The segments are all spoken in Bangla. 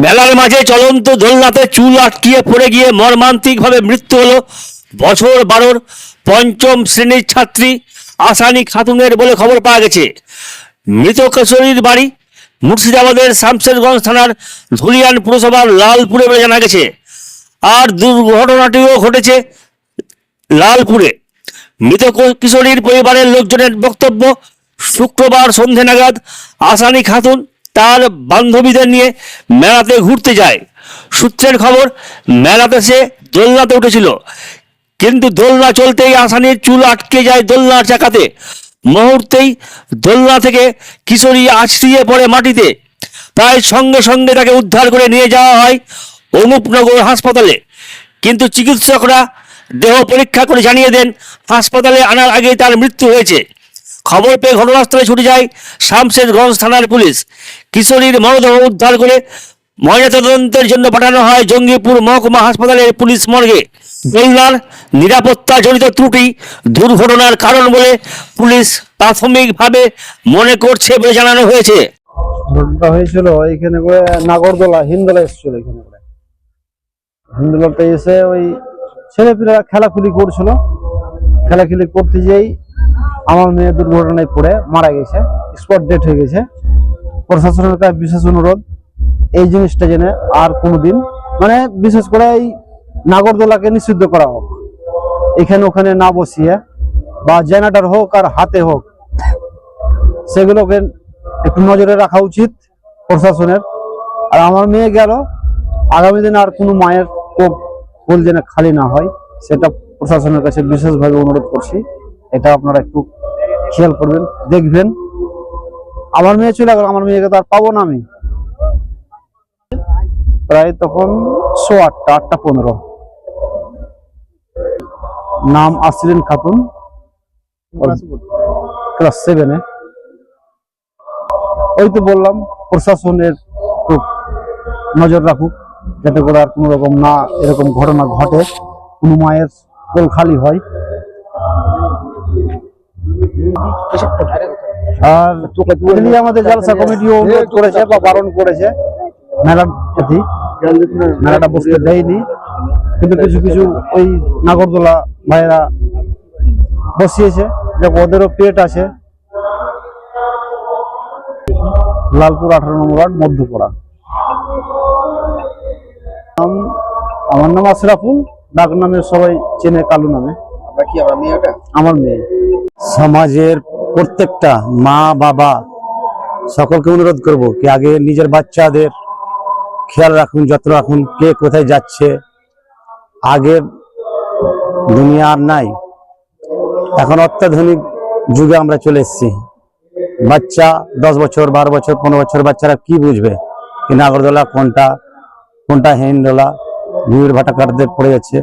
মেলার মাঝে চলন্ত দোলনাতে চুল আটকিয়ে পড়ে গিয়ে মর্মান্তিকভাবে মৃত্যু হলো বছর বারোর পঞ্চম শ্রেণির ছাত্রী আসানি খাতুনের বলে খবর পাওয়া গেছে। মৃত কিশোরীর বাড়ি মুর্শিদাবাদের শামশেরগঞ্জ থানার ধুলিয়ান পুরসভার লালপুরে বলে জানা গেছে। আর দুর্ঘটনাটিও ঘটেছে লালপুরে। মৃত কিশোরীর পরিবারের লোকজনের বক্তব্য শুক্রবার সন্ধে নাগাদ আসানি খাতুন তার বান্ধবীদের নিয়ে মেলাতে ঘুরতে যায়। সূত্রের খবর, মেলাতে সে দোলনাতে উঠেছিল। কিন্তু দোলনা চলতেই আসানির চুল আটকে যায় দোলনার চাকাতে। মুহূর্তেই দোলনা থেকে কিশোরী আছড়িয়ে পড়ে মাটিতে। তাই সঙ্গে সঙ্গে তাকে উদ্ধার করে নিয়ে যাওয়া হয় অনুপনগর হাসপাতালে। কিন্তু চিকিৎসকরা দেহ পরীক্ষা করে জানিয়ে দেন, হাসপাতালে আনার আগেই তার মৃত্যু হয়েছে। খবর পেয়ে ঘটনাস্থলে ছুটে যায় শামশেরগঞ্জ থানার পুলিশ। কিশোরীর মরদেহ উদ্ধার করে ময়নাতদন্তের জন্য পাঠানো হয় জঙ্গিপুর মহকুমা হাসপাতালের পুলিশ মর্গে। দোলনার নিরাপত্তা জনিত ত্রুটি দুর্ঘটনার কারণ বলে পুলিশ প্রাথমিকভাবে মনে করছে বলে জানানো হয়েছে। হয়েছিল এখানে করে নাগরদোলা, হিন্দোলা এসেছিল এখানে হিন্দোলাতে এসে ওই ছেলেপিলেরা খেলাখুলি করছিল। খেলাখুলি করতে যেই আমার মেয়ে দুর্ঘটনায় পড়ে, মারা গেছে স্পট ডেট হয়ে গেছে। প্রশাসনের কাছে বিশেষ অনুরোধ, এই জিনিসটা জেনে আর কোনোদিন মানে বিশেষ করে এই নাগরদোলাকে নিষিদ্ধ করা হোক, এখানে ওখানে না বসিয়ে, বা জেনারেটর হোক আর হাতে হোক, সেগুলোকে একটু নজরে রাখা উচিত প্রশাসনের। আর আমার মেয়ে গেল, আগামী দিনে আর কোনো মায়ের কোপ কোল যেন খালি না হয়, সেটা প্রশাসনের কাছে বিশেষভাবে অনুরোধ করছি। এটা আপনারা একটু খেয়াল করবেন, দেখবেন। আমার মেয়ে চলে গেল, আমার মেয়েকে তো আর পাবো না আমি। প্রায় তখন শো আটটা আটটা পনেরো। নাম আসলিন খাতুন। ক্লাস সেভেনে ওই তো বললাম, প্রশাসনের খুব নজর রাখুক, যাতে করে আর কোনো রকম না, এরকম ঘটনা ঘটে। কোনো মায়ের কোল খালি হয়। আর আমাদের জালসা কমিটিও অনুরোধ করেছে বা বারণ করেছে মেলার প্রতি মেলাটা বসতে দেয়নি। কিন্তু কিছু কিছু ওই নাগরদোলা ভাইয়েরা বসিয়েছে, যে ওদেরও পেট আছে। লালপুর আঠারো নম্বর ওয়ার্ড মধ্যপাড়া আমার নাম আশরাফুল, ডাক নামে সবাই চেনে কালু নামে। আমার মেয়ে। সমাজের প্রত্যেকটা মা, বাবা সকলকে অনুরোধ করব কি আগে নিজের বাচ্চাদের খেয়াল রাখুন, যত্ন রাখুন, কে কোথায় যাচ্ছে। আগে দুনিয়া আর নাই। এখন অত্যাধুনিক যুগে আমরা চলে এসেছি। বাচ্চা দশ বছর, বারো বছর, পনেরো বছর বাচ্চারা কি বুঝবে? কি নাগরদোলা, কোনটা কোনটা হেন্ডোলা ভিড় ভাটাকারদের পড়ে যাচ্ছে।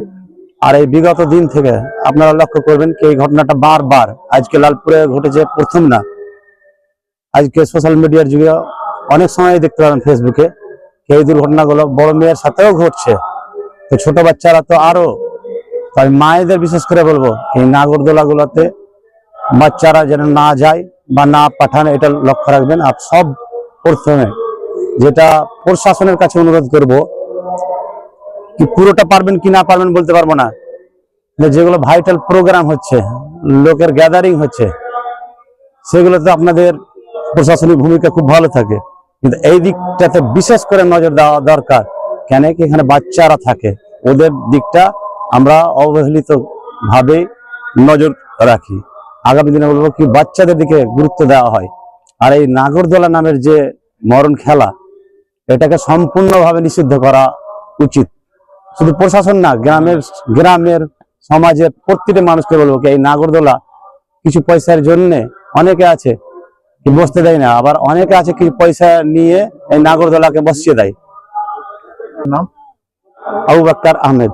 আর এই বিগত দিন থেকে আপনারা লক্ষ্য করবেন কি এই ঘটনাটা বারবার আজকে লালপুরে ঘটেছে প্রথম না। আজকে সোশ্যাল মিডিয়ার যুগে অনেক সময় দেখতে পাবেন ফেসবুকে এই দুর্ঘটনাগুলো বড় মেয়ের সাথেও ঘটছে। তো ছোট বাচ্চারা তো আরও। তো আমি মায়েদের বিশেষ করে বলব এই নাগরদোলা গুলোতে বাচ্চারা যেন না যায় বা না পাঠান, এটা লক্ষ্য রাখবেন। আর সব প্রথমে যেটা প্রশাসনের কাছে অনুরোধ করব কি পুরোটা পারবেন কি না পারবেন বলতে পারব না। যেগুলো ভাইটাল প্রোগ্রাম হচ্ছে, লোকের গ্যাদারিং হচ্ছে, সেগুলোতে আপনাদের প্রশাসনিক ভূমিকা খুব ভালো থাকে। কিন্তু এই দিকটাতে বিশেষ করে নজর দেওয়া দরকার, কেন কি এখানে বাচ্চারা থাকে? ওদের দিকটা আমরা অবহেলিত ভাবে নজর রাখি। আগামী দিনে বলব কি, বাচ্চাদের দিকে গুরুত্ব দেওয়া হয়। আর এই নাগরদোলা নামের যে মরণ খেলা, এটাকে সম্পূর্ণভাবে নিষিদ্ধ করা উচিত। শুধু প্রশাসন না গ্রামের গ্রামের সমাজের প্রত্যেকটা মানুষকে বলব কি এই নাগরদোলা কিছু পয়সার জন্য অনেকে আছে কি বসতে দেয় না আবার অনেকে আছে কিছু পয়সা নিয়ে এই নাগরদোলাকে বসিয়ে দেয়। নাম? আবু বাক্তার আহমেদ।